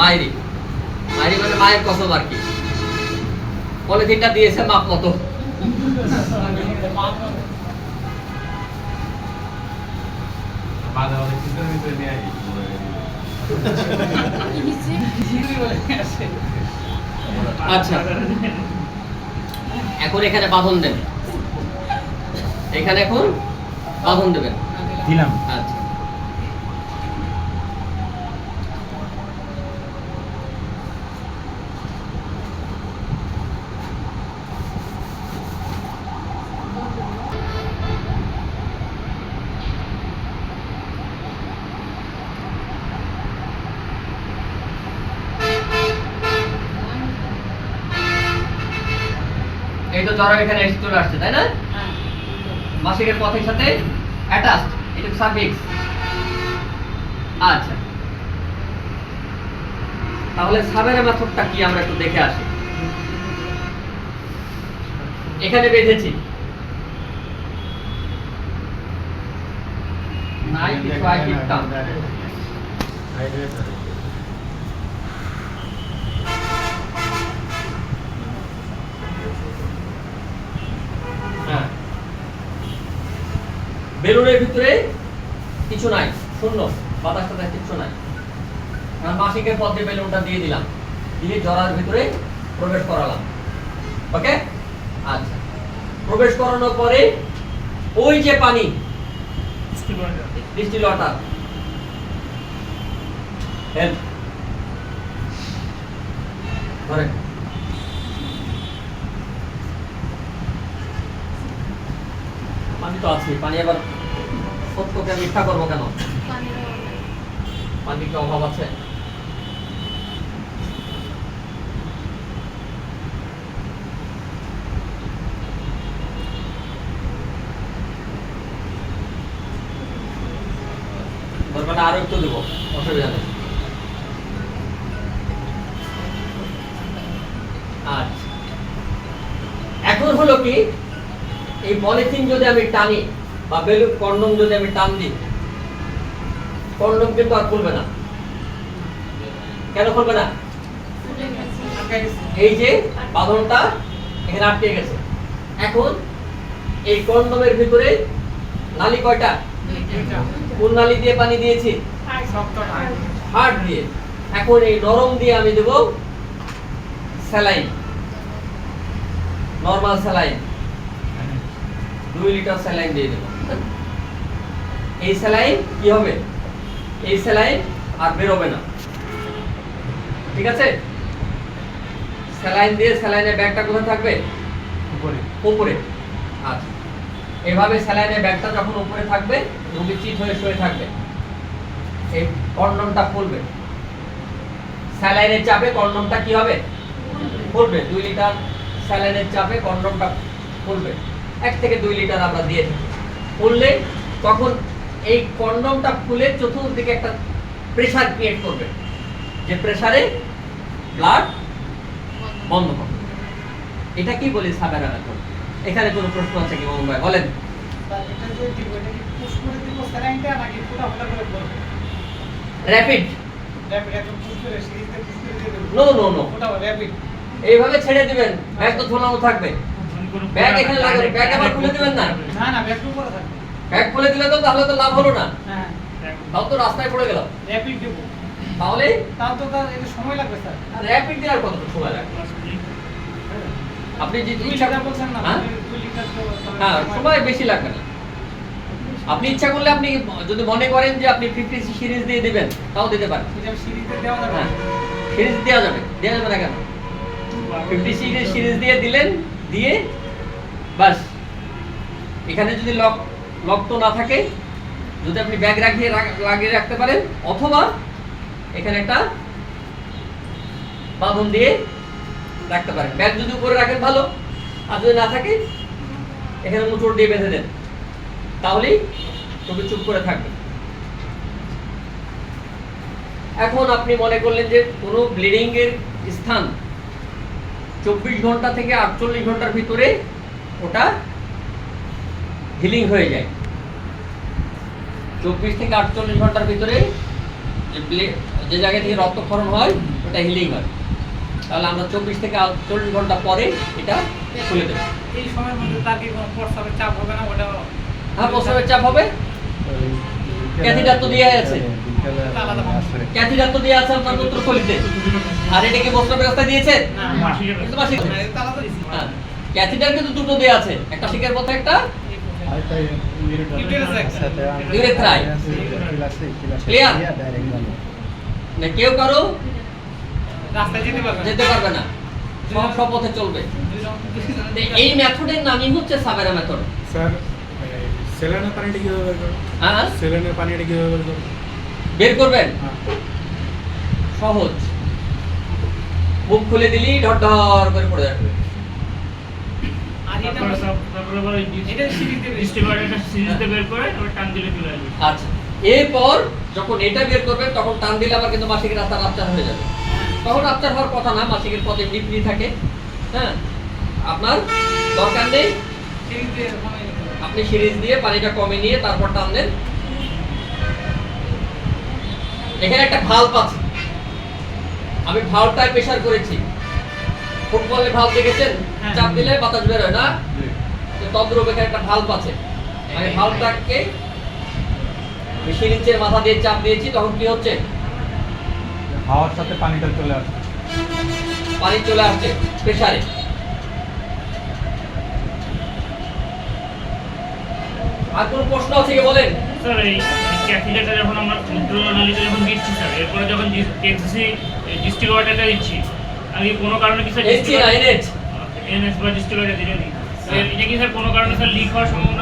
মায়েরই মায়েরই মানে মায়ের কসম আর কি। পলিথিনটা দিয়েছে মাপ মতো। আচ্ছা। এখন এখানে বাঁধন দেন এখানে এখন বাঁধন দেবেন। দিলাম। আচ্ছা। এই এখানে এসে চলে আসছে তাই না মাসিকের পথের সাথে অ্যাটাচড এটা সাফিক্স আচ্ছা তাহলে সাবেরা মেথডটা কি আমরা একটু দেখে আসি এখানে বেঁধেছি নাই কিছু আই বেলুনের ভিতরে কিছু নাই শূন্য বাতাস টাতাস কিছু নাই। মাসিকের পথে বেলুনটা দিয়ে দিলাম দিয়ে জরার ভিতরে প্রবেশ করালাম। ওকে? আচ্ছা। প্রবেশ করানোর পরে ওই যে পানি ডিস্টিল ওয়াটার হেল্প। ধরেন। তো আছে। পানি আবার সত্যকে মিথ্যা করব কেন? পানি কি অভাব আছে? আরও একটু দেবো অসুবিধা নেই। আচ্ছা। এখন হলো কি? এই পলিথিন যদি আমি টানি বা বেলুন কন্ডম যদি আমি টান দিই কন্ডম কিন্তু আর খুলবে না। কেন খুলবে না? এই যে বাঁধনটা এখানে আটকে গেছে। এখন এই কন্ডমের ভিতরে নালি কয়টা? কোন নালি দিয়ে পানি দিয়েছি? হার্ড দিয়ে। এখন এই নরম দিয়ে আমি দেব স্যালাইন। Normal saline. দুই লিটার স্যালাইন দিয়ে দেব। এই স্যালাইন কি হবে? এই স্যালাইন আর বেরোবে না। ঠিক আছে? স্যালাইন দিয়ে স্যালাইনের ব্যাগটা কোথায় থাকবে? উপরে। উপরে। আচ্ছা। এভাবে স্যালাইনের ব্যাগটা যখন উপরে থাকবে রুগী চিট হয়ে শুয়ে থাকবে। এই কন্ডমটা খুলবে। স্যালাইনের চাপে কন্ডমটা কি হবে? খুলবে। দুই লিটার স্যালাইনের চাপে কন্ডমটা খুলবে। এক থেকে দুই লিটার আমরা দিয়ে থাকি করলে তখন এই কন্ডমটা খুলে চতুর্দিকে একটা প্রেশার ক্রিয়েট করবে। যে প্রেশারে ব্লাড বন্ধ হবে। এটা কি বলি সাবেরা মেথড এখানে কোনো প্রশ্ন আছে কি মোহন ভাই? বলেন। র্যাপিড নো নো নো এইভাবে ছেড়ে দিবেন ব্যাগ তো ঝোলানো থাকবে। ব্যাগ এখানে লাগবে ব্যাগ আবার খুলে দিবেন না? না না ব্যাগ খুলে দিলে তো তাহলে তো লাভ হলো না। হ্যাঁ। তাও তো রাস্তায় পড়ে গেল তাহলে? তাও তো তার একটু সময় লাগবে স্যার। র্যাপিড দেওয়ার কত সময় লাগবে? আপনি যে দুই ইচ্ছা বলছেন না হ্যাঁ? দুই লিটার তো হ্যাঁ সময় বেশি লাগবে না। আপনি ইচ্ছা করলে আপনি যদি মনে করেন যে আপনি ফিফটি সিরিজ দিয়ে দিবেন তাও দিতে পারেন। হ্যাঁ। সিরিজ দেওয়া যাবে। দেওয়া যাবে না কেন? ফিফটি সিরিজ সিরিজ দিয়ে দিলেন দিয়ে বাস। এখানে যদি লক লক তো না থাকে, যদি আপনি ব্যাগ রাখিয়ে লাগিয়ে রাখতে পারেন, অথবা এখানে একটা বাঁধন দিয়ে রাখতে পারেন। ব্যাগ যদি উপরে রাখেন ভালো, আর যদি না থাকে, এখানে মোচড় দিয়ে বেঁধে দেন। তাহলেই তবে চুপ করে থাকবে। এখন আপনি মনে করলেন যে কোনো ব্লিডিংয়ের স্থান চব্বিশ ঘণ্টা থেকে আটচল্লিশ ঘণ্টার ভিতরে ওটা হিলিং হয়ে যায়। চব্বিশ থেকে আটচল্লিশ ঘণ্টার ভিতরে যে জায়গা থেকে রক্তক্ষরণ হয় ওটা হিলিং হয়। তাহলে আমরা চব্বিশ থেকে চল্লিশ ঘণ্টা পরে এটা খুলে দেবো। এই সময়ের মধ্যে তার কি কোনো প্রস্তাবের চাপ হবে না? ওটা হ্যাঁ প্রস্রাবের চাপ হবে। ক্যাথিটার তো দেয়া আছে। ক্যাথিটার তো দেওয়া আছে আপনার মূত্রথলিতে আর এটা কি প্রস্রাবের রাস্তায় দিয়েছেন না মাসিকের মাসিক না, তো হ্যাঁ। ক্যাথিটার কিন্তু দুটো দেওয়া আছে। একটা শিকের মতো একটা Urethra. না কেউ কারও যেতে পারবে না। সব সব পথে চলবে। এই মেথডের নামই হচ্ছে সাবেরা মেথড। স্যার সেলেনের পানিটা কীভাবে বের করব? হ্যাঁ? সেলেনের পানিটা কীভাবে বের করব? বের করবেন? হ্যাঁ। সহজ। মুখ খুলে দিলি ঢর ঢর করে পড়ে যাবে। আচ্ছা। এরপর যখন এটা বের করবেন তখন টান দিলে আবার কিন্তু মাসিকের রাস্তা রাস্তা হয়ে যাবে। তখন রাস্তা হওয়ার কথা না মাসিকের পথে এমনি ফ্রি থাকে। হ্যাঁ? আপনার দরকার নেই। আপনি সিরিজ দিয়ে পানিটা কমে নিয়ে তারপর টান দেন। এখানে একটা ভাল্ব আছে। আমি ভাল্বটায় প্রেসার করেছি। ফুটবলে ভাল্ব দেখেছেন? হ্যাঁ। চাপ দিলে বাতাস বের হয় না? তো তদ্রূপ এখানে একটা ভাল্ব আছে। আমি ভাল্বটাকে সিরিঞ্জের মাথা দিয়ে চাপ দিয়েছি তখন কি হচ্ছে? হাওয়ার সাথে পানিটা চলে আসে। পানি চলে আসছে প্রেসারে। আর কোনো প্রশ্ন আছে কি বলেন? স্যার এই ক্যাথিটারটা যখন আমরা মূত্রনালীতে যখন দিচ্ছি স্যার এরপরে যখন টেক্সি ডিস্ট্রিক্ট ওয়াটারটা দিচ্ছি আমি কোনো কারণে কি স্যার এনএস বা ডিস্ট্রিক্ট দিলেনি এটা কি স্যার কোনো কারণে স্যার লিক হওয়ার সম্ভাবনা